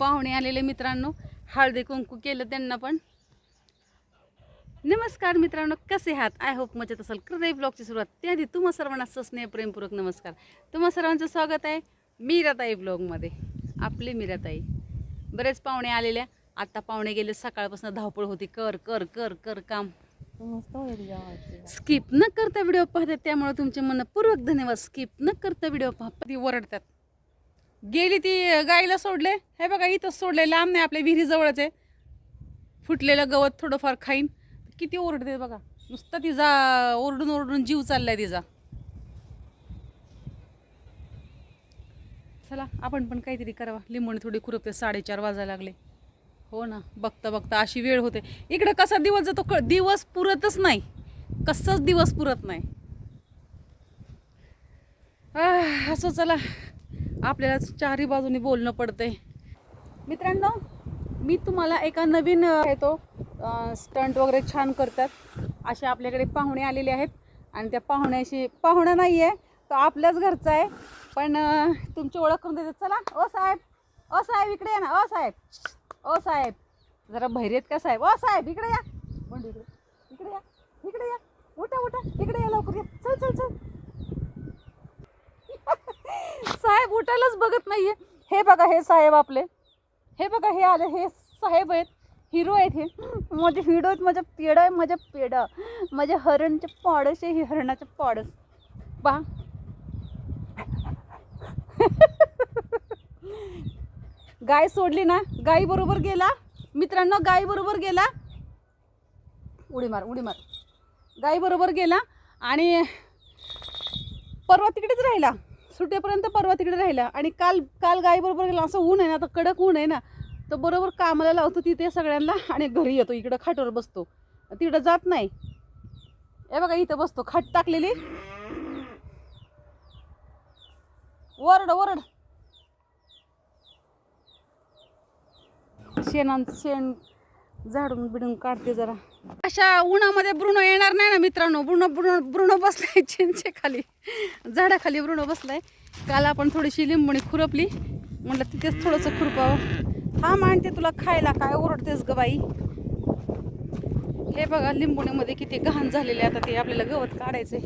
पाहुणे आलेले मित्रांनो. हळदी कुंकू केलं त्यांना पण. नमस्कार मित्रांनो कसे आहात? आय होप मजेत असाल. हृदय ब्लॉगची सुरुवात. त्याआधी तुम्हा सर्वांना सस्नेह प्रेमपूर्वक नमस्कार. तुम्हा सर्वांचं स्वागत आहे मीराताई ब्लॉगमध्ये. आपली मीराताई. बरेच पाहुणे आलेल्या. आता पाहुणे गेले सकाळपासून धावपळ होती. कर कर कर कर काम. स्किप न करता व्हिडिओ पाहतात. त्यामुळे तुमचे मनपूर्वक धन्यवाद. स्किप न करता व्हिडिओ पाह ती ओरडतात. गेली ती गाईला सोडले. हे बघा इथंच सोडले. लांब नाही आपल्या विहिरीजवळच आहे. फुटलेलं गवत थोडंफार खाईन. किती ओरडते बघा. नुसता तिचा ओरडून ओरडून जीव चाललाय तिचा. चला आपण पण काहीतरी करावा. लिंबणी थोडी खुरपते. साडेचार वाजायला लागले. हो ना बघता बघता अशी वेळ होते. इकडं कसा दिवस जातो क दिवस पुरतच नाही. कसंच दिवस पुरत नाही. असं चला. आपल्याला चारही बाजूनी बोलणं पडतंय. मित्रांनो मी तुम्हाला एका नवीन येतो स्टंट वगैरे छान करतात. असे आपल्याकडे पाहुणे आलेले आहेत. आणि त्या पाहुण्याशी पाहुणा नाही आहे तो आपल्याच घरचा आहे. पण तुमची ओळख करून देते. चला ओ साहेब ओ साहेब इकडे या ना ओ साहेब ओ साहेब. जरा भैरेत का साहेब? ओ साहेब इकडे या. म्हणजे इकडे. इकडे या इकडे या. उठा उठा. इकडे या लवकर या. चल चल चल. साहेब उठायलाच बघत नाहीये. हे बघा हे साहेब आपले. हे बघा हे आले हे साहेब आहेत. हिरो आहेत हे. माझे हिरो आहेत माझ्या पेडा आहे माझ्या पेडा माझ्या हरणचे पाडस आहे हे हरणाचे पाडस. पहा. गाय सोडली ना गाई बरोबर गेला. मित्रांनो गाई बरोबर गेला. उडी मार उडी मार. गाई बरोबर गेला आणि परवा तिकडेच राहिला. सुटेपर्यंत परवा तिकडे राहिला. आणि काल काल गाई बरोबर गेला. असं ऊन आहे ना आता कडक ऊन आहे ना तर बरोबर कामाला लावतो तिथे सगळ्यांना आणि घरी येतो. इकडं खाटावर बसतो. तिकडं जात नाही. हे बघा इथं बसतो. खाट टाकलेली. Word word. शेणांचं शेण झाडून बिडून काढते जरा. अशा उन्हामध्ये ब्रुणो येणार नाही ना मित्रांनो. ब्रुणो ब्रुणो ब्रुणो बसलाय चिंचे खाली झाडाखाली ब्रुणो बसलाय. काल आपण थोडीशी लिंबुणी खुरपली म्हटलं तिथेच थोडंसं खुरपावं हा मानते तुला खायला. काय ओरडतेस ग बाई? हे बघा लिंबुणीमध्ये किती घाण झालेले आता ते आपल्याला गवत काढायचंय.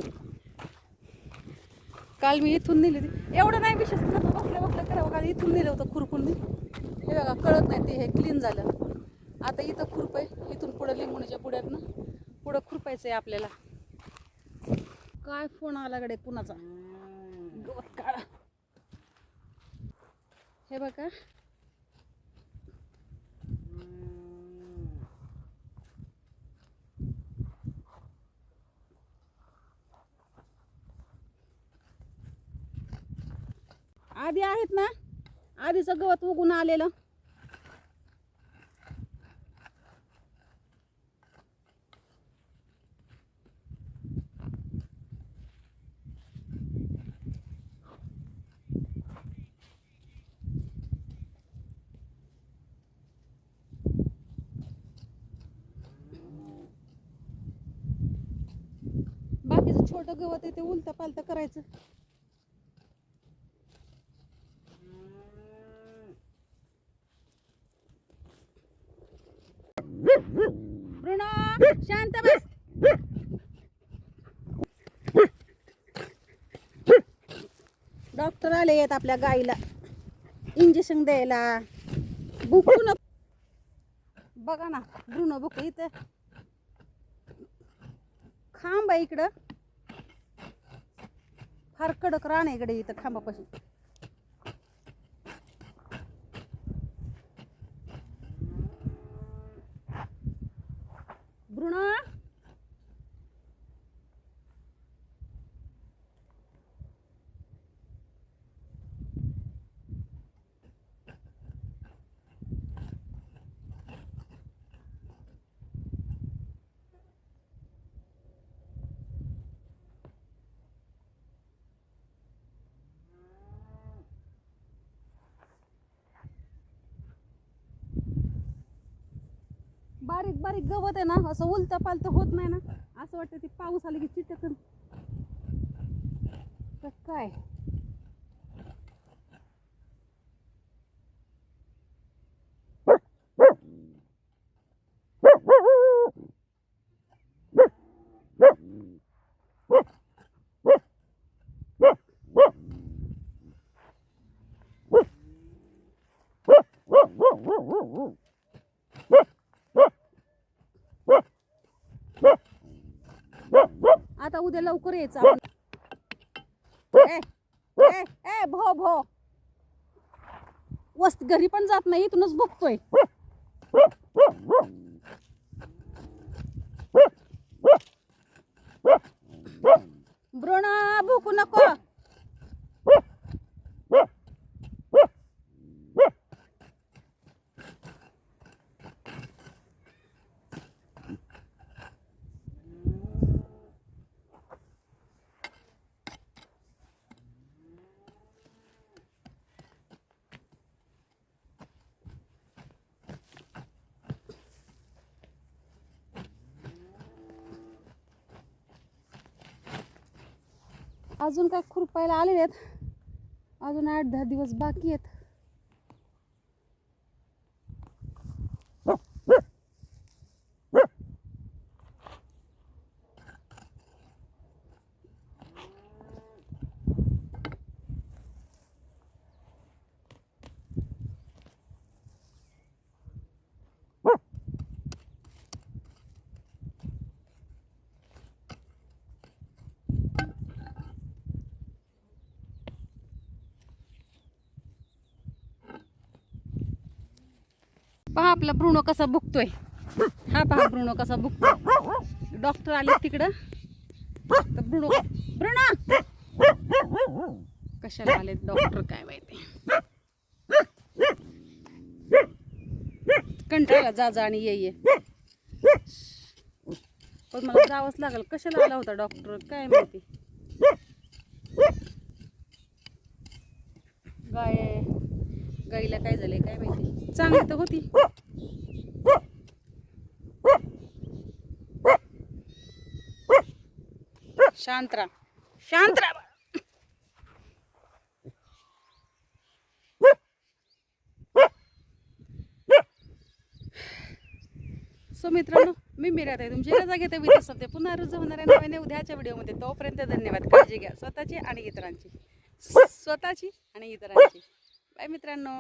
काल मी इथून नेली होती. एवढं नाही विशेष नव्हतं बसल्या बसल्या करावं. काल इथून नेलं होतं खुरपून मी. हे बघा कळत नाही ते हे क्लीन झालं. आता इथं खुरप आहे. इथून पुढं लिंबुणीच्या पुढ्यातनं पुढं खुरपायचं आहे आपल्याला. काय फोन आलाकडे कुणाचा? गवत काढा. हे बघा. आधी आहेत ना? आधीचं गवत उगून आलेलं. बाकीचं गवत आहे ते उलतं पालता करायचं. ब्रुनो शांत बस. डॉक्टर आले आहेत आपल्या गाईला. इंजेक्शन द्यायला. बुकून बघा ना ब्रुनो बुक इथं. खांब आहे इकडं. फार कडक आहे इकडे इथं खांबापाशी. बारीक बारीक गवत आहे ना असं उलतं पालतं होत नाही ना. असं वाटतं ते पाऊस आले की चिटकन. तर काय? उद्या लवकर यायचं आपण ए, ए, ए, भो भो. वस्त घरी पण जात नाही इथूनच बघतोय ब्रोणा भुकू नको. अजून काय खुरपायला आलेले आहेत. अजून आठ दहा दिवस बाकी आहेत पहा आपला भ्रुणो कसा बुकतोय हा पहा भ्रुणो कसा बुकतोय डॉक्टर आले तिकडं. तर भ्रुणो ब्रुनो कशाला आले डॉक्टर काय माहिती? कंटाळा जा जा आणि ये ये. पण मला जावंच लागल. कशाला आला होता डॉक्टर? काय माहिती? गाय गाईला काय झालंय काय माहिती? चांगली तर होती. शांत राहा. शांत राहा. सो मित्रांनो मी मिरात आहे. तुमची रजा घेते विधी सध्या. पुन्हा रुजू होणार आहे नव्याने उद्याच्या व्हिडिओमध्ये. तोपर्यंत धन्यवाद. काळजी घ्या. स्वतःची आणि इतरांची. स्वतःची आणि इतरांची. बाय मित्रांनो.